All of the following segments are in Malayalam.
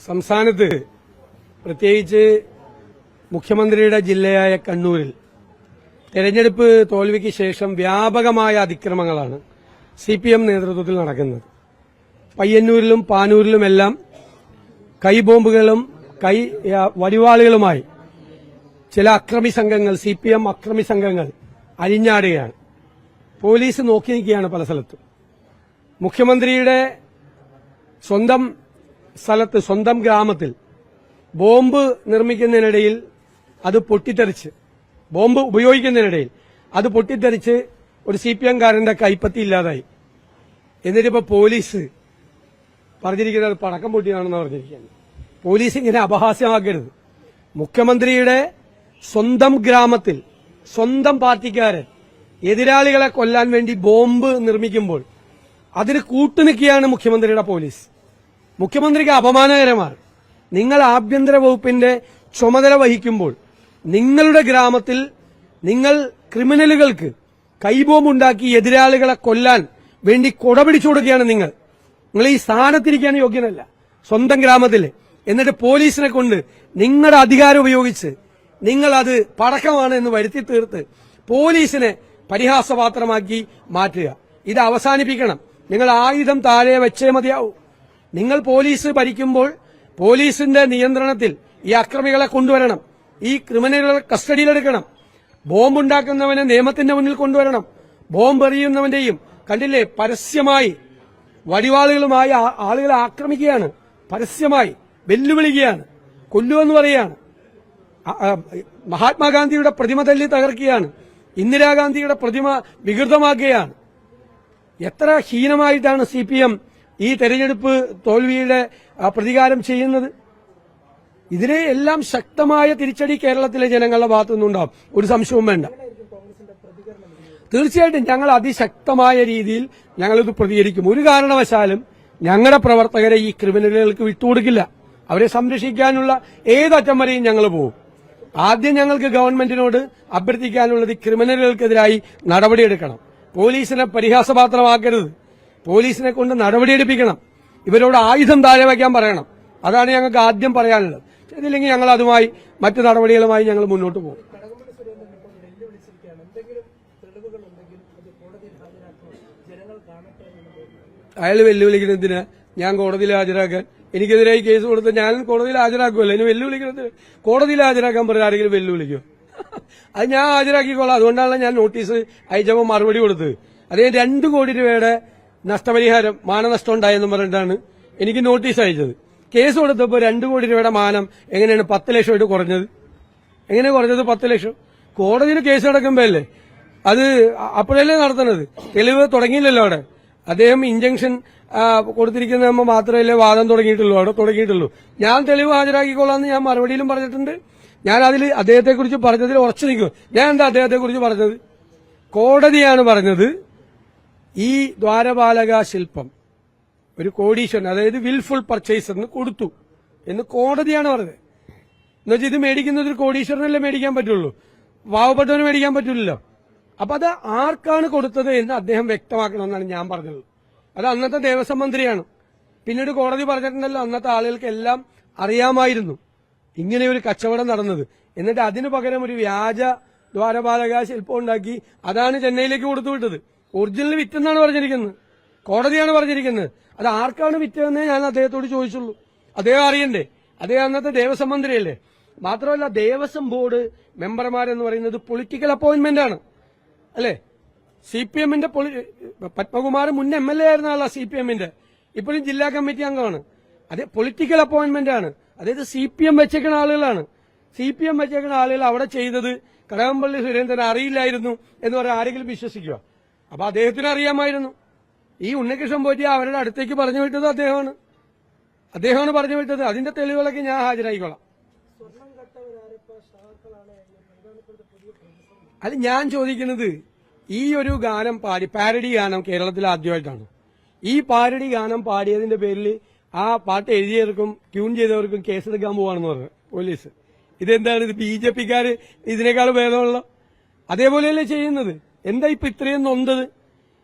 സംസ്ഥാനത്ത് പ്രത്യേകിച്ച് മുഖ്യമന്ത്രിയുടെ ജില്ലയായ കണ്ണൂരിൽ തെരഞ്ഞെടുപ്പ് തോൽവിക്ക് ശേഷം വ്യാപകമായ അതിക്രമങ്ങളാണ് സി പി എം നേതൃത്വത്തിൽ നടക്കുന്നത്. പയ്യന്നൂരിലും പാനൂരിലുമെല്ലാം കൈബോംബുകളും കൈ വടിവാളുകളുമായി ചില അക്രമി സംഘങ്ങൾ സി പി എം അക്രമി സംഘങ്ങൾ അരിഞ്ഞാടുകയാണ്. പോലീസ് നോക്കി നിൽക്കുകയാണ് പല സ്ഥലത്തും. മുഖ്യമന്ത്രിയുടെ സ്വന്തം സ്ഥലത്ത് സ്വന്തം ഗ്രാമത്തിൽ ബോംബ് നിർമ്മിക്കുന്നതിനിടയിൽ അത് പൊട്ടിത്തെറിച്ച് ബോംബ് ഉപയോഗിക്കുന്നതിനിടയിൽ അത് പൊട്ടിത്തെറിച്ച് ഒരു സി പി എംകാരന്റെ കൈപ്പത്തി ഇല്ലാതായി. എന്നിട്ടിപ്പോ പോലീസ് പറഞ്ഞിരിക്കുന്നത് പടക്കം പൊട്ടിയാണെന്ന് പറഞ്ഞിരിക്കുകയാണ് പോലീസ് ഇങ്ങനെ അപഹാസ്യമാക്കരുത്. മുഖ്യമന്ത്രിയുടെ സ്വന്തം ഗ്രാമത്തിൽ സ്വന്തം പാർട്ടിക്കാരൻ എതിരാളികളെ കൊല്ലാൻ വേണ്ടി ബോംബ് നിർമ്മിക്കുമ്പോൾ അതിന് കൂട്ടുനിൽക്കുകയാണ് മുഖ്യമന്ത്രിയുടെ പോലീസ്. മുഖ്യമന്ത്രിക്ക് അപമാനകരമാണ്. നിങ്ങൾ ആഭ്യന്തര വകുപ്പിന്റെ ചുമതല വഹിക്കുമ്പോൾ നിങ്ങളുടെ ഗ്രാമത്തിൽ നിങ്ങൾ ക്രിമിനലുകൾക്ക് കൈബോംബുണ്ടാക്കി എതിരാളികളെ കൊല്ലാൻ വേണ്ടി കൊടപിടിച്ചു കൊടുക്കുകയാണ് നിങ്ങൾ. നിങ്ങൾ ഈ സ്ഥാനത്തിരിക്കാൻ യോഗ്യനല്ല. സ്വന്തം ഗ്രാമത്തിൽ. എന്നിട്ട് പോലീസിനെ കൊണ്ട് നിങ്ങളുടെ അധികാരം ഉപയോഗിച്ച് നിങ്ങൾ അത് പടക്കമാണ് എന്ന് വരുത്തി തീർത്ത് പോലീസിനെ പരിഹാസപാത്രമാക്കി മാറ്റുക. ഇത് അവസാനിപ്പിക്കണം. നിങ്ങൾ ആയുധം താഴെ വെച്ചേ മതിയാവൂ. നിങ്ങൾ പോലീസ് ഭരിക്കുമ്പോൾ പോലീസിന്റെ നിയന്ത്രണത്തിൽ ഈ അക്രമികളെ കൊണ്ടുവരണം. ഈ ക്രിമിനലുകളെ കസ്റ്റഡിയിലെടുക്കണം. ബോംബുണ്ടാക്കുന്നവനെ നിയമത്തിന്റെ മുന്നിൽ കൊണ്ടുവരണം. ബോംബ് എറിയുന്നവന്റെയും കണ്ടില്ലേ പരസ്യമായി വടിവാളുകളുമായി ആളുകളെ ആക്രമിക്കുകയാണ്. പരസ്യമായി വെല്ലുവിളിക്കുകയാണ്. കൊല്ലുവെന്ന് പറയുകയാണ്. മഹാത്മാഗാന്ധിയുടെ പ്രതിമ തല്ലി തകർക്കുകയാണ്. ഇന്ദിരാഗാന്ധിയുടെ പ്രതിമ വികൃതമാക്കുകയാണ്. എത്ര ഹീനമായിട്ടാണ് സി ഈ തെരഞ്ഞെടുപ്പ് തോൽവിയുടെ പ്രതികാരം ചെയ്യുന്നത്. ഇതിനെ എല്ലാം ശക്തമായ തിരിച്ചടി കേരളത്തിലെ ജനങ്ങളുടെ ഭാഗത്തുനിന്നുണ്ടാവും. ഒരു സംശയവും വേണ്ട. തീർച്ചയായിട്ടും ഞങ്ങൾ അതിശക്തമായ രീതിയിൽ ഞങ്ങളിത് പ്രതികരിക്കും. ഒരു കാരണവശാലും ഞങ്ങളുടെ പ്രവർത്തകരെ ഈ ക്രിമിനലുകൾക്ക് വിട്ടുകൊടുക്കില്ല. അവരെ സംരക്ഷിക്കാനുള്ള ഏതറ്റം വരെയും ഞങ്ങൾ പോകും. ആദ്യം ഞങ്ങൾക്ക് ഗവൺമെന്റിനോട് അഭ്യർത്ഥിക്കാനുള്ളത് ക്രിമിനലുകൾക്കെതിരായി നടപടിയെടുക്കണം. പോലീസിനെ പരിഹാസപാത്രമാക്കരുത്. പോലീസിനെ കൊണ്ട് നടപടിയെടുപ്പിക്കണം ഇവരോട് ആയുധം താഴെ വയ്ക്കാൻ പറയണം. അതാണ് ഞങ്ങൾക്ക് ആദ്യം പറയാനുള്ളത്. ഇതില്ലെങ്കിൽ ഞങ്ങൾ അതുമായി മറ്റു നടപടികളുമായി ഞങ്ങൾ മുന്നോട്ട് പോകും. അയാൾ വെല്ലുവിളിക്കുന്നതിന് ഞാൻ കോടതിയിൽ ഹാജരാക്കാൻ ഈ കേസ് കൊടുത്ത് ഞാൻ കോടതിയിൽ ഹാജരാക്കുമല്ലോ ഇനി വെല്ലുവിളിക്കുന്നത് കോടതിയിൽ ഹാജരാക്കാൻ പറഞ്ഞ ആരെങ്കിലും വെല്ലുവിളിക്കോ? അത് ഞാൻ ഹാജരാക്കിക്കോളാം. അതുകൊണ്ടാണ് ഞാൻ നോട്ടീസ് അയച്ചപ്പോൾ മറുപടി കൊടുത്തത്. അതേ രണ്ട് കോടി രൂപയുടെ നഷ്ടപരിഹാരം മാനനഷ്ടം ഉണ്ടായെന്ന് പറഞ്ഞിട്ടാണ് എനിക്ക് നോട്ടീസ് അയച്ചത്. കേസ് കൊടുത്തപ്പോൾ രണ്ടു കോടി രൂപയുടെ മാനം എങ്ങനെയാണ് പത്ത് ലക്ഷമായിട്ട് കുറഞ്ഞത്? എങ്ങനെ കുറഞ്ഞത് പത്ത് ലക്ഷം? കോടതിയിൽ കേസ് നടക്കുമ്പോഴല്ലേ? അത് അപ്പോഴല്ലേ നടത്തണത് തെളിവ് തുടങ്ങിയില്ലല്ലോ അവിടെ. അദ്ദേഹം ഇഞ്ചക്ഷൻ കൊടുത്തിരിക്കുന്ന മാത്രമല്ലേ വാദം തുടങ്ങിയിട്ടുള്ളൂ അവിടെ തുടങ്ങിയിട്ടുള്ളൂ. ഞാൻ തെളിവ് ഹാജരാക്കിക്കോളാന്ന് ഞാൻ മറുപടിയിലും പറഞ്ഞിട്ടുണ്ട്. ഞാൻ അതിൽ അദ്ദേഹത്തെക്കുറിച്ച് പറഞ്ഞതിൽ ഉറച്ചു നിൽക്കും ഞാൻ എന്താ അദ്ദേഹത്തെക്കുറിച്ച് പറഞ്ഞത്? കോടതിയാണ് പറഞ്ഞത്. ഈ ദ്വാരപാലക ശില്പം ഒരു കോടീശ്വരൻ അതായത് വിൽഫുൾ പർച്ചേസ് എന്ന് കൊടുത്തു എന്ന് കോടതിയാണ് പറഞ്ഞത്. എന്നുവെച്ചാൽ ഇത് മേടിക്കുന്നത് ഒരു കോടീശ്വരനല്ലേ മേടിക്കാൻ പറ്റുള്ളൂ? വാവപ്പെട്ടവന് മേടിക്കാൻ പറ്റില്ലല്ലോ അപ്പൊ അത് ആർക്കാണ് കൊടുത്തത് എന്ന് അദ്ദേഹം വ്യക്തമാക്കണമെന്നാണ് ഞാൻ പറഞ്ഞത്. അത് അന്നത്തെ ദേവസ്വം മന്ത്രിയാണ്. പിന്നീട് കോടതി പറഞ്ഞിട്ടുണ്ടല്ലോ അന്നത്തെ ആളുകൾക്ക് എല്ലാം അറിയാമായിരുന്നു ഇങ്ങനെ ഒരു കച്ചവടം നടന്നത്. എന്നിട്ട് അതിനു പകരം ഒരു വ്യാജ ദ്വാരപാലക ശില്പം ഉണ്ടാക്കി അതാണ് ചെന്നൈയിലേക്ക് കൊടുത്തു വിട്ടത്. ഒറിജിനൽ വിറ്റെന്നാണ് പറഞ്ഞിരിക്കുന്നത്. കോടതിയാണ് പറഞ്ഞിരിക്കുന്നത്. അത് ആർക്കാണ് വിറ്റതെന്നേ ഞാൻ അദ്ദേഹത്തോട് ചോദിച്ചുള്ളൂ. അദ്ദേഹം അറിയണ്ടേ? അദ്ദേഹം അന്നത്തെ ദേവസ്വം മന്ത്രിയല്ലേ? മാത്രമല്ല ദേവസ്വം ബോർഡ് മെമ്പർമാരെന്ന് പറയുന്നത് പൊളിറ്റിക്കൽ അപ്പോയിന്റ്മെന്റ് ആണ്. അല്ലേ? സി പി എമ്മിന്റെ പത്മകുമാർ മുൻ എം എൽ എ ആയിരുന്ന ആളാ സി പി എമ്മിന്റെ ഇപ്പോഴും ജില്ലാ കമ്മിറ്റി അംഗമാണ്. അത് പൊളിറ്റിക്കൽ അപ്പോയിന്റ്മെന്റ് ആണ്. അതായത് സി പി എം വെച്ചേക്കുന്ന ആളുകളാണ്. സി പി എം വെച്ചേക്കുന്ന ആളുകൾ അവിടെ ചെയ്തത് കടകംപള്ളി സുരേന്ദ്രൻ അറിയില്ലായിരുന്നു എന്ന് പറയാൻ ആരെങ്കിലും വിശ്വസിക്കുക അപ്പൊ അദ്ദേഹത്തിന് അറിയാമായിരുന്നു. ഈ ഉണ്ണികൃഷ്ണൻ പോറ്റി അവരുടെ അടുത്തേക്ക് പറഞ്ഞു വിട്ടത് അദ്ദേഹമാണ്. അദ്ദേഹമാണ് പറഞ്ഞു വിട്ടത്. അതിന്റെ തെളിവുകളൊക്കെ ഞാൻ ഹാജരായിക്കോളാം. അത് ഞാൻ ചോദിക്കുന്നത് ഈ ഒരു ഗാനം പാടി പാരഡി ഗാനം കേരളത്തിൽ ആദ്യമായിട്ടാണ്. ഈ പാരഡി ഗാനം പാടിയതിന്റെ പേരിൽ ആ പാട്ട് എഴുതിയവർക്കും ട്യൂൺ ചെയ്തവർക്കും കേസെടുക്കാൻ പോവാണെന്ന് പറഞ്ഞു പോലീസ്. ഇതെന്താണ് ഇത്? ബി ജെ പിക്കാര് ഇതിനേക്കാൾ ഭേദമുള്ള അതേപോലെയല്ലേ ചെയ്യുന്നത്. എന്താ ഇപ്പൊ ഇത്രയും നൊന്തത്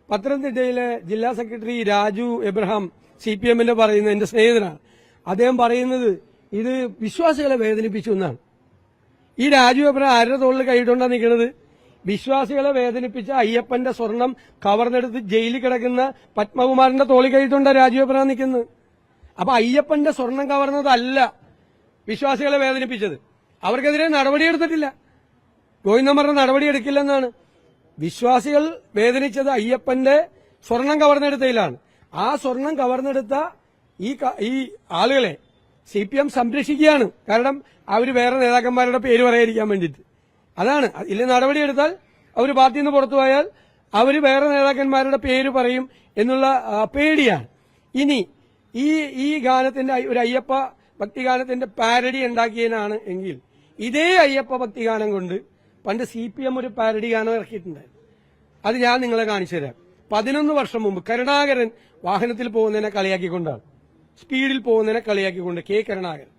പത്തനംതിട്ടയിലെ ജില്ലാ secretary Raju Abraham C P എമ്മിന്റെ പറയുന്നത് എന്റെ സ്നേഹിതനാണ്. അദ്ദേഹം പറയുന്നത് ഇത് വിശ്വാസികളെ വേദനിപ്പിച്ചു എന്നാണ്. ഈ രാജു എബ്രഹാം ആരുടെ തോളിൽ കൈയിട്ടുണ്ടാ നിൽക്കുന്നത് വിശ്വാസികളെ വേദനിപ്പിച്ച അയ്യപ്പന്റെ സ്വർണം കവർന്നെടുത്ത് ജയിലിൽ കിടക്കുന്ന പത്മകുമാറിന്റെ തോളിൽ കൈയിട്ടുണ്ടാ എബ്രഹാം നിൽക്കുന്നത് അപ്പൊ അയ്യപ്പന്റെ സ്വർണം കവർന്നതല്ല വിശ്വാസികളെ വേദനിപ്പിച്ചത്. അവർക്കെതിരെ നടപടിയെടുത്തിട്ടില്ല ഗോവിന്ദന്മാരുടെ നടപടിയെടുക്കില്ലെന്നാണ് വിശ്വാസികൾ വേദനിച്ചത് അയ്യപ്പന്റെ സ്വർണം കവർന്നെടുത്തതിലാണ്. ആ സ്വർണം കവർന്നെടുത്ത ഈ ഈ ആളുകളെ സി പി എം സംരക്ഷിക്കുകയാണ്. കാരണം അവർ വേറെ നേതാക്കന്മാരുടെ പേര് പറയാതിരിക്കാൻ വേണ്ടിയിട്ട്. അതാണ്. ഇല്ല നടപടിയെടുത്താൽ അവർ പാർട്ടിയിൽ നിന്ന് പുറത്തു പോയാൽ അവർ വേറെ നേതാക്കന്മാരുടെ പേര് പറയും എന്നുള്ള പേടിയാണ്. ഇനി ഈ ഈ ഗാനത്തിന്റെ ഒരു അയ്യപ്പ ഭക്തിഗാനത്തിന്റെ പാരഡി ഉണ്ടാക്കിയതിനാണ് എങ്കിൽ ഇതേ അയ്യപ്പ ഭക്തിഗാനം കൊണ്ട് പണ്ട് സി പി എം ഒരു പാരഡി ഗാനം ഇറക്കിയിട്ടുണ്ടായിരുന്നു. അത് ഞാൻ നിങ്ങളെ കാണിച്ചു തരാം. പതിനൊന്ന് വർഷം മുമ്പ് കരുണാകരൻ വാഹനത്തിൽ പോകുന്നതിനെ കളിയാക്കിക്കൊണ്ടാണ്. സ്പീഡിൽ പോകുന്നതിനെ കളിയാക്കിക്കൊണ്ട് കെ കരുണാകരൻ.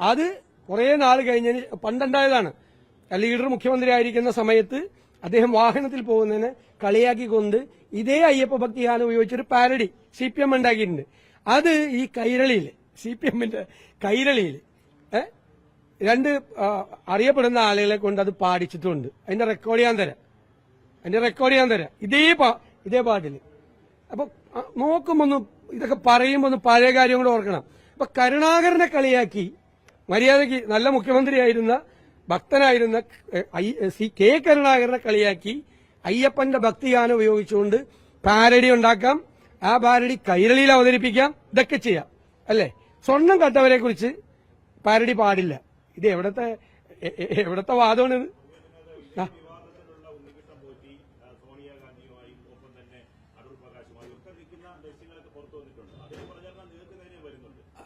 അത് കുറെ നാൾ കഴിഞ്ഞതിന് പണ്ടുണ്ടായതാണ് ലീഡർ മുഖ്യമന്ത്രി ആയിരിക്കുന്ന സമയത്ത് അദ്ദേഹം വാഹനത്തിൽ പോകുന്നതിനെ കളിയാക്കിക്കൊണ്ട് ഇതേ അയ്യപ്പ ഭക്തി ഗാനം ഉപയോഗിച്ചൊരു പാരഡി സി പി എം ഉണ്ടാക്കിയിട്ടുണ്ട്. അത് ഈ കൈരളിയിൽ സി പി എമ്മിന്റെ കൈരളിയിൽ ഏഹ് രണ്ട് അറിയപ്പെടുന്ന ആളുകളെ കൊണ്ട് അത് പാടിച്ചിട്ടുണ്ട്. അതിന്റെ റെക്കോർഡ് ചെയ്യാൻ തരാം. അതിന്റെ റെക്കോർഡ് ചെയ്യാൻ തരാം. ഇതേ ഇതേ പാട്ടിൽ അപ്പൊ നോക്കുമ്പോൾ നോക്കുമ്പോ ഒന്ന് ഇതൊക്കെ പറയുമ്പോ ഒന്ന് പഴയ കാര്യം കൂടെ ഓർക്കണം. അപ്പൊ കരുണാകരനെ കളിയാക്കി മര്യാദയ്ക്ക് നല്ല മുഖ്യമന്ത്രിയായിരുന്ന ഭക്തനായിരുന്ന സി കെ കരുണാകരനെ കളിയാക്കി അയ്യപ്പന്റെ ഭക്തിഗാനം ഉപയോഗിച്ചുകൊണ്ട് പാരഡി ഉണ്ടാക്കാം. ആ പാരഡി കൈരളിയിൽ അവതരിപ്പിക്കാം. ഇതൊക്കെ ചെയ്യാം. അല്ലേ? സ്വർണം കട്ടവരെ കുറിച്ച് പാരഡി പാടില്ല. ഇത് എവിടത്തെ എവിടത്തെ വാദമാണിത് ആ.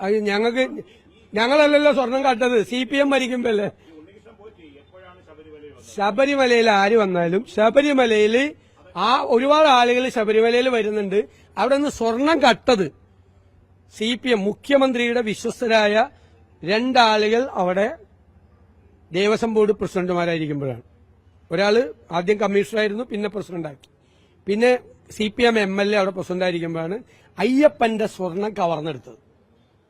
അത് ഞങ്ങൾക്ക് ഞങ്ങളല്ലല്ലോ സ്വർണം കട്ടത്. സി പി എം ഭരിക്കുമ്പല്ലേ? ശബരിമലയിൽ ആര് വന്നാലും ശബരിമലയിൽ ആ ഒരുപാട് ആളുകൾ ശബരിമലയിൽ വരുന്നുണ്ട്. അവിടെ നിന്ന് സ്വർണം കട്ടത് സി പി എം മുഖ്യമന്ത്രിയുടെ വിശ്വസ്തരായ രണ്ടാളുകൾ അവിടെ ദേവസ്വം ബോർഡ് പ്രസിഡന്റുമാരായിരിക്കുമ്പോഴാണ്. ഒരാൾ ആദ്യം കമ്മീഷണറായിരുന്നു പിന്നെ പ്രസിഡന്റാക്കി. പിന്നെ C P M M L A അവിടെ പ്രസിഡന്റായിരിക്കുമ്പോഴാണ് അയ്യപ്പന്റെ സ്വർണം കവർന്നെടുത്തത്.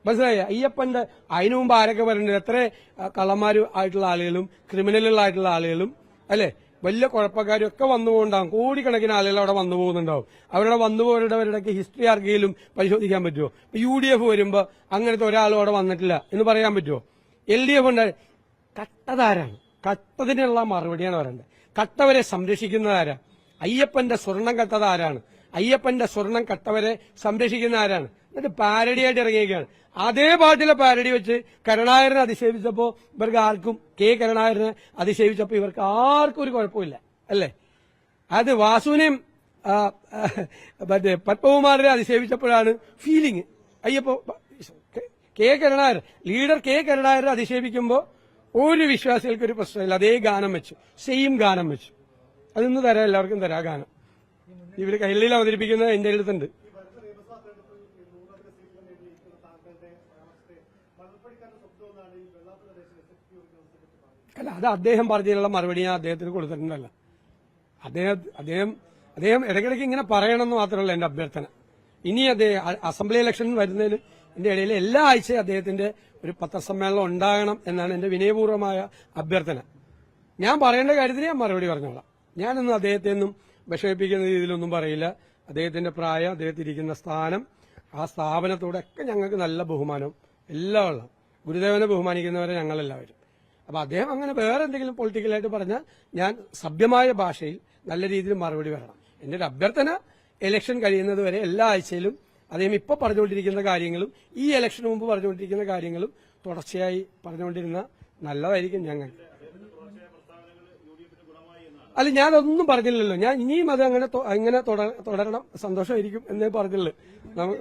മനസ്സിലായ? അയ്യപ്പന്റെ അതിനു മുമ്പ് ആരൊക്കെ വരേണ്ടത് എത്ര കള്ളന്മാരും ആയിട്ടുള്ള ആളുകളും ക്രിമിനലുകളായിട്ടുള്ള ആളുകളും അല്ലെ? വലിയ കുഴപ്പക്കാരും ഒക്കെ വന്നു കോടിക്കണക്കിന് ആളുകൾ അവിടെ വന്നു പോകുന്നുണ്ടാവും അവരുടെ വന്നു പോകുന്നവരുടെ ഹിസ്റ്ററി ആർക്കെങ്കിലും പരിശോധിക്കാൻ പറ്റുമോ? യു ഡി എഫ് വരുമ്പോ അങ്ങനത്തെ ഒരാളും അവിടെ വന്നിട്ടില്ല എന്ന് പറയാൻ പറ്റുമോ? എൽ ഡി എഫ് ഉണ്ടായി കട്ടതാരാണ്? കട്ടതിനുള്ള മറുപടിയാണ് പറയേണ്ടത്. കട്ടവരെ സംരക്ഷിക്കുന്നതാരാ? അയ്യപ്പന്റെ സ്വർണം കട്ടതാരാണ്? അയ്യപ്പന്റെ സ്വർണം കട്ടവരെ സംരക്ഷിക്കുന്ന ആരാണ് എന്നിട്ട് പാരഡിയായിട്ട് ഇറങ്ങിയേക്കാണ് അതേ പാട്ടിലെ പാരഡി വെച്ച് കരുണാകരനെ അധിക്ഷേപിച്ചപ്പോ ഇവർക്ക് ആർക്കും കെ കരുണാകരനെ അധിക്ഷേപിച്ചപ്പോ ഇവർക്ക് ആർക്കും ഒരു കുഴപ്പമില്ല അല്ലേ? അത് വാസുവിനെയും മറ്റേ പത്മകുമാറിനെ അധിക്ഷേപിച്ചപ്പോഴാണ് ഫീലിംഗ് അയ്യപ്പോ K- K Karunakaran leader K കരുണാകരനെ അധിക്ഷേപിക്കുമ്പോൾ ഒരു വിശ്വാസികൾക്ക് ഒരു പ്രശ്നമില്ല. അതേ ഗാനം വെച്ചു. സെയിം ഗാനം വെച്ചു. അതിന്ന് തരാം. എല്ലാവർക്കും തരാം ഗാനം. ഇവർ കയ്യിലെല്ലാം അവതരിപ്പിക്കുന്നത് എന്റെ അടുത്തുണ്ട് അല്ല അത് അദ്ദേഹം പറഞ്ഞതിനുള്ള മറുപടി ഞാൻ അദ്ദേഹത്തിന് കൊടുത്തിട്ടുണ്ടല്ലോ. അദ്ദേഹം അദ്ദേഹം അദ്ദേഹം ഇടയ്ക്കിടയ്ക്ക് ഇങ്ങനെ പറയണമെന്ന് മാത്രമല്ല എന്റെ അഭ്യർത്ഥന. ഇനി അദ്ദേഹം അസംബ്ലി ഇലക്ഷൻ വരുന്നതിന് എന്റെ ഇടയിൽ എല്ലാ ആഴ്ചയും അദ്ദേഹത്തിന്റെ ഒരു പത്രസമ്മേളനം ഉണ്ടാകണം എന്നാണ് എന്റെ വിനയപൂർവമായ അഭ്യർത്ഥന. ഞാൻ പറയേണ്ട കാര്യത്തിന് ഞാൻ മറുപടി പറഞ്ഞോളാം. ഞാനൊന്നും അദ്ദേഹത്തെ ഒന്നും വിഷമിപ്പിക്കുന്ന രീതിയിലൊന്നും പറയില്ല. അദ്ദേഹത്തിന്റെ പ്രായം അദ്ദേഹത്തിരിക്കുന്ന സ്ഥാനം ആ സ്ഥാപനത്തോടൊക്കെ ഞങ്ങൾക്ക് നല്ല ബഹുമാനം എല്ലാം ഉള്ള ഗുരുദേവനെ ബഹുമാനിക്കുന്നവരെ ഞങ്ങളെല്ലാവരും. അപ്പൊ അദ്ദേഹം അങ്ങനെ വേറെ എന്തെങ്കിലും പൊളിറ്റിക്കലായിട്ട് പറഞ്ഞാൽ ഞാൻ സഭ്യമായ ഭാഷയിൽ നല്ല രീതിയിൽ മറുപടി വരണം എന്റെ ഒരു അഭ്യർത്ഥന ഇലക്ഷൻ കഴിയുന്നത് വരെ എല്ലാ ആഴ്ചയിലും അദ്ദേഹം ഇപ്പോൾ പറഞ്ഞുകൊണ്ടിരിക്കുന്ന കാര്യങ്ങളും ഈ ഇലക്ഷന് മുമ്പ് പറഞ്ഞുകൊണ്ടിരിക്കുന്ന കാര്യങ്ങളും തുടർച്ചയായി പറഞ്ഞുകൊണ്ടിരുന്ന നല്ലതായിരിക്കും ഞങ്ങൾ. അല്ല ഞാനതൊന്നും പറഞ്ഞില്ലല്ലോ. ഞാൻ ഇനിയും അത് അങ്ങനെ അങ്ങനെ തുടര- തുടരണം. സന്തോഷമായിരിക്കും എന്നേ പറഞ്ഞുള്ളൂ. നമുക്ക്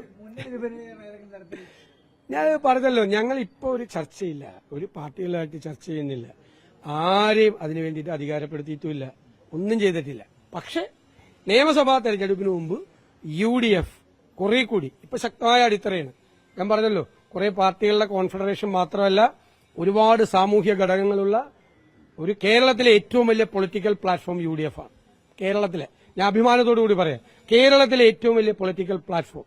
ഞാൻ പറഞ്ഞല്ലോ ഞങ്ങൾ ഇപ്പോൾ ഒരു ചർച്ചയില്ല. ഒരു പാർട്ടികളായിട്ട് ചർച്ച ചെയ്യുന്നില്ല. ആരെയും അതിനു വേണ്ടിയിട്ട് അധികാരപ്പെടുത്തിയിട്ടില്ല ഒന്നും ചെയ്തിട്ടില്ല. പക്ഷെ നിയമസഭാ തെരഞ്ഞെടുപ്പിന് മുമ്പ് യു ഡി എഫ് കുറെ കൂടി ഇപ്പൊ ശക്തമായ അടിത്തറയാണ്. ഞാൻ പറഞ്ഞല്ലോ കുറെ പാർട്ടികളുടെ കോൺഫെഡറേഷൻ മാത്രമല്ല ഒരുപാട് സാമൂഹ്യ ഘടകങ്ങളുള്ള ഒരു കേരളത്തിലെ ഏറ്റവും വലിയ political platform U D F ആണ്. കേരളത്തിലെ. ഞാൻ അഭിമാനത്തോടു കൂടി പറയാം കേരളത്തിലെ ഏറ്റവും വലിയ political platform.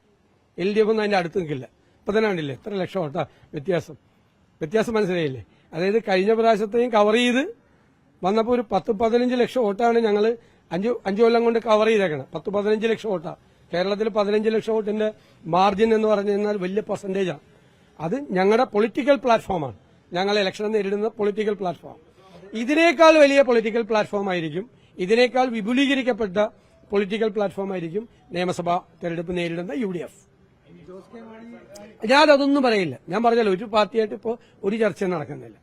L D F ഒന്നും അതിന്റെ അടുത്ത് നിൽക്കില്ല. കണ്ടില്ലേ എത്ര ലക്ഷം കേട്ടോ വ്യത്യാസം. വ്യത്യാസം മനസ്സിലായില്ലേ? അതായത് കഴിഞ്ഞ പ്രാവശ്യത്തെയും കവർ ചെയ്ത് വന്നപ്പോൾ ഒരു പത്ത് പതിനഞ്ച് ലക്ഷം വോട്ടാണ് ഞങ്ങൾ അഞ്ച് അഞ്ചു കൊല്ലം കൊണ്ട് കവർ ചെയ്തേക്കണം. പത്ത് പതിനഞ്ച് ലക്ഷം വോട്ടാ. കേരളത്തിൽ പതിനഞ്ച് ലക്ഷം വോട്ടിന്റെ മാർജിൻ എന്ന് പറഞ്ഞു കഴിഞ്ഞാൽ വലിയ പെർസെന്റേജാണ് അത് ഞങ്ങളുടെ പൊളിറ്റിക്കൽ പ്ലാറ്റ്ഫോമാണ് ഞങ്ങൾ ഇലക്ഷൻ നേരിടുന്ന പൊളിറ്റിക്കൽ പ്ലാറ്റ്ഫോം ഇതിനേക്കാൾ വലിയ പൊളിറ്റിക്കൽ പ്ലാറ്റ്ഫോം ആയിരിക്കും ഇതിനേക്കാൾ വിപുലീകരിക്കപ്പെട്ട പൊളിറ്റിക്കൽ പ്ലാറ്റ്ഫോം ആയിരിക്കും നിയമസഭാ തെരഞ്ഞെടുപ്പ് നേരിടുന്ന യു അതൊന്നും പറയില്ല. ഞാൻ പറഞ്ഞല്ലോ ഒരു പാർട്ടിയായിട്ട് ഇപ്പോൾ ഒരു ചർച്ച നടക്കുന്നില്ല.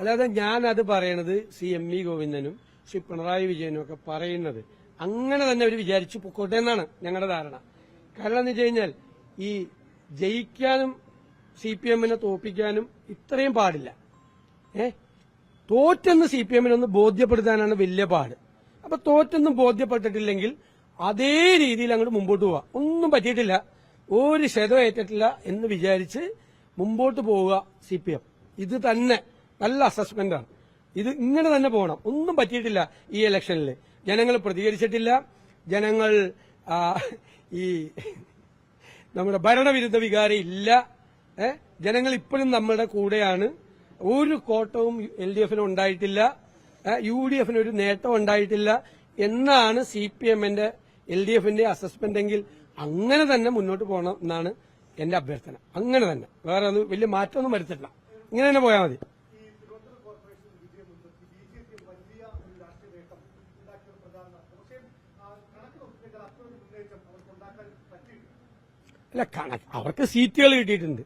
അല്ലാതെ ഞാൻ അത് പറയണത് സി എം വി ഗോവിന്ദനും ശ്രീ പിണറായി വിജയനും ഒക്കെ പറയുന്നത് അങ്ങനെ തന്നെ അവർ വിചാരിച്ചു പൊക്കോട്ടെ എന്നാണ് ഞങ്ങളുടെ ധാരണ. കാരണം എന്ന് വെച്ച് കഴിഞ്ഞാൽ ഈ ജയിക്കാനും സി പി എമ്മിനെ തോപ്പിക്കാനും ഇത്രയും പാടില്ല. ഏ? തോറ്റെന്ന് സി പി എമ്മിനൊന്ന് ബോധ്യപ്പെടുത്താനാണ് വലിയ പാട്. അപ്പൊ തോറ്റെന്നും ബോധ്യപ്പെട്ടിട്ടില്ലെങ്കിൽ അതേ രീതിയിൽ അങ്ങോട്ട് മുമ്പോട്ട് പോവുക ഒന്നും പറ്റിയിട്ടില്ല. ഒരു ക്ഷതം ഏറ്റിട്ടില്ല എന്ന് വിചാരിച്ച് മുമ്പോട്ട് പോവുക സി പി എം ഇത് തന്നെ നല്ല അസസ്മെന്റാണ് ഇത് ഇങ്ങനെ തന്നെ പോകണം. ഒന്നും പറ്റിയിട്ടില്ല ഈ ഇലക്ഷനിൽ ജനങ്ങൾ പ്രതികരിച്ചിട്ടില്ല. ജനങ്ങൾ ഈ നമ്മുടെ ഭരണവിരുദ്ധ വികാരം ഇല്ല. ജനങ്ങൾ ഇപ്പോഴും നമ്മുടെ കൂടെയാണ്. ഒരു കോട്ടവും എൽ ഡി എഫിന് ഉണ്ടായിട്ടില്ല. യു ഡി എഫിന് ഒരു നേട്ടം ഉണ്ടായിട്ടില്ല എന്നാണ് സി പി എമ്മിന്റെ എൽ ഡി എഫിന്റെ അസസ്മെന്റ് എങ്കിൽ അങ്ങനെ തന്നെ മുന്നോട്ട് പോകണം എന്നാണ് എന്റെ അഭ്യർത്ഥന. അങ്ങനെ തന്നെ. വേറെ അത് വലിയ മാറ്റമൊന്നും വരുത്തില്ല ഇങ്ങനെ തന്നെ പോയാൽ മതി. അല്ല കണക്ക് അവർക്ക് സീറ്റുകൾ കിട്ടിയിട്ടുണ്ട്.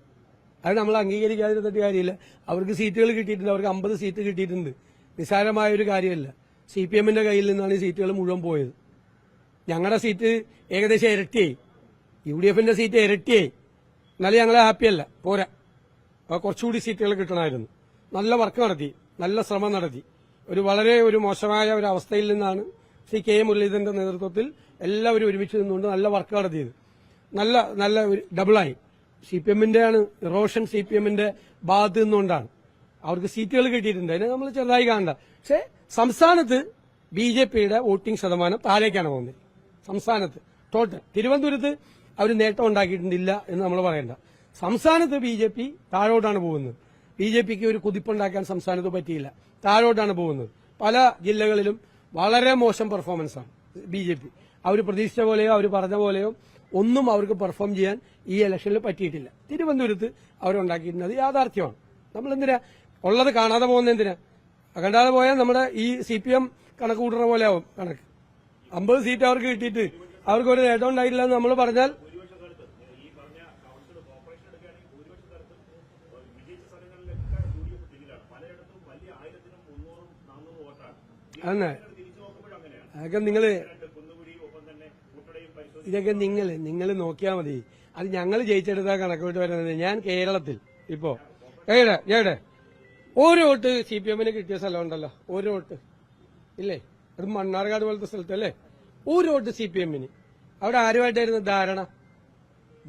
അത് നമ്മൾ അംഗീകരിക്കാതിരുന്നിട്ട് കാര്യമില്ല. അവർക്ക് സീറ്റുകൾ കിട്ടിയിട്ടുണ്ട്. അവർക്ക് അമ്പത് സീറ്റ് കിട്ടിയിട്ടുണ്ട്. നിസ്സാരമായ ഒരു കാര്യമല്ല. സി പി എമ്മിന്റെ കയ്യിൽ നിന്നാണ് ഈ സീറ്റുകൾ മുഴുവൻ പോയത്. ഞങ്ങളുടെ സീറ്റ് ഏകദേശം ഇരട്ടിയായി. യു ഡി എഫിന്റെ സീറ്റ് ഇരട്ടിയായി. എന്നാലും ഞങ്ങൾ ഹാപ്പിയല്ല. പോരാ. കുറച്ചുകൂടി സീറ്റുകൾ കിട്ടണമായിരുന്നു. നല്ല വർക്ക് നടത്തി. നല്ല ശ്രമം നടത്തി. ഒരു വളരെ ഒരു മോശമായ ഒരു അവസ്ഥയിൽ നിന്നാണ് ശ്രീ കെ മുരളീധരന്റെ നേതൃത്വത്തിൽ എല്ലാവരും ഒരുമിച്ച് നിന്നുകൊണ്ട് നല്ല വർക്ക് നടത്തിയത്. നല്ല നല്ല ഡബിളായി സി പി എമ്മിന്റെ ആണ് റോഷൻ സി പി എമ്മിന്റെ ഭാഗത്ത് നിന്നുകൊണ്ടാണ്. അവർക്ക് സീറ്റുകൾ കിട്ടിയിട്ടുണ്ട്. അതിനെ നമ്മൾ ചെറുതായി കാണണ്ട. പക്ഷെ സംസ്ഥാനത്ത് ബി ജെ പിയുടെ വോട്ടിംഗ് ശതമാനം താഴേക്കാണ് പോകുന്നത്. സംസ്ഥാനത്ത്. ടോട്ടൽ തിരുവനന്തപുരത്ത് അവർ നേട്ടം ഉണ്ടാക്കിയിട്ടില്ല എന്ന് നമ്മൾ പറയണ്ട. സംസ്ഥാനത്ത് ബി ജെ പി താഴോട്ടാണ് പോകുന്നത്. ബി ജെ പിക്ക് ഒരു കുതിപ്പുണ്ടാക്കാൻ സംസ്ഥാനത്ത് പറ്റിയില്ല. താഴോട്ടാണ് പോകുന്നത്. പല ജില്ലകളിലും വളരെ മോശം പെർഫോമൻസാണ് ബി ജെ പി. അവർ പ്രതീക്ഷിച്ച പോലെയോ അവർ പറഞ്ഞ പോലെയോ ഒന്നും അവർക്ക് പെർഫോം ചെയ്യാൻ ഈ ഇലക്ഷനിൽ പറ്റിയിട്ടില്ല. തിരുവനന്തപുരത്ത് അവരുണ്ടാക്കിയിട്ടുണ്ട് അത് യാഥാർത്ഥ്യമാണ്. നമ്മൾ എന്തിനാ ഉള്ളത് കാണാതെ പോകുന്ന എന്തിനാ? കണ്ടാതെ പോയാൽ നമ്മുടെ ഈ സി പി എം കണക്ക് കൂട്ടുന്ന പോലെ ആവും കണക്ക്. അമ്പത് സീറ്റ് അവർക്ക് കിട്ടിയിട്ട് അവർക്ക് ഒരു നേട്ടം ഉണ്ടായിട്ടില്ല എന്ന് നമ്മൾ പറഞ്ഞാൽ അതെ അതൊക്കെ നിങ്ങൾ ഇതൊക്കെ നിങ്ങൾ നിങ്ങൾ നോക്കിയാൽ മതി. അത് ഞങ്ങൾ ജയിച്ചെടുത്താൽ കണക്കോട്ട് വരുന്നത് ഞാൻ കേരളത്തിൽ. ഇപ്പോ ഏടെ ഏടെ ഒരു വോട്ട് സി പി എമ്മിന് കിട്ടിയ സ്ഥലമുണ്ടല്ലോ. ഒരു വോട്ട്. ഇല്ലേ? അത് മണ്ണാർക്കാട് പോലത്തെ സ്ഥലത്തല്ലേ ഒരു വോട്ട് സി പി എമ്മിന് അവിടെ ആരുമായിട്ടായിരുന്നു ധാരണ?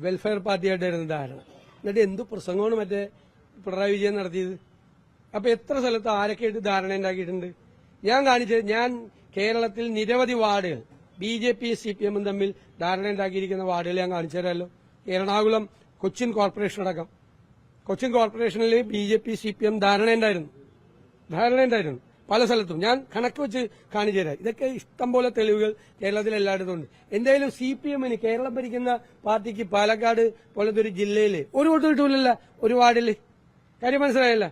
വെൽഫെയർ പാർട്ടിയായിട്ടായിരുന്നു ധാരണ. എന്നിട്ട് എന്ത് പ്രസംഗമാണ് മറ്റേ പിണറായി വിജയൻ നടത്തിയത്? അപ്പൊ എത്ര സ്ഥലത്ത് ആരൊക്കെയായിട്ട് ധാരണ ഉണ്ടാക്കിയിട്ടുണ്ട്? ഞാൻ കാണിച്ചത് ഞാൻ കേരളത്തിൽ നിരവധി വാർഡുകൾ B J P C P എമ്മും തമ്മിൽ ധാരണ ഉണ്ടാക്കിയിരിക്കുന്ന വാർഡുകൾ ഞാൻ കാണിച്ചു തരാമല്ലോ എറണാകുളം കൊച്ചിൻ കോർപ്പറേഷൻ അടക്കം. കൊച്ചിൻ കോർപ്പറേഷനിൽ B J P C P M ധാരണ ഉണ്ടായിരുന്നു. ധാരണ ഉണ്ടായിരുന്നു. പല സ്ഥലത്തും. ഞാൻ കണക്ക് വെച്ച് കാണിച്ചു തരാം ഇതൊക്കെ ഇഷ്ടംപോലെ തെളിവുകൾ കേരളത്തിൽ എല്ലായിടത്തും ഉണ്ട്. എന്തായാലും സി പി എമ്മിന് കേരളം ഭരിക്കുന്ന പാർട്ടിക്ക് പാലക്കാട് പോലത്തെ ഒരു ജില്ലയിൽ ഒരു വോട്ട് കിട്ടൂലല്ല ഒരു വാർഡിൽ കാര്യം മനസ്സിലായല്ല?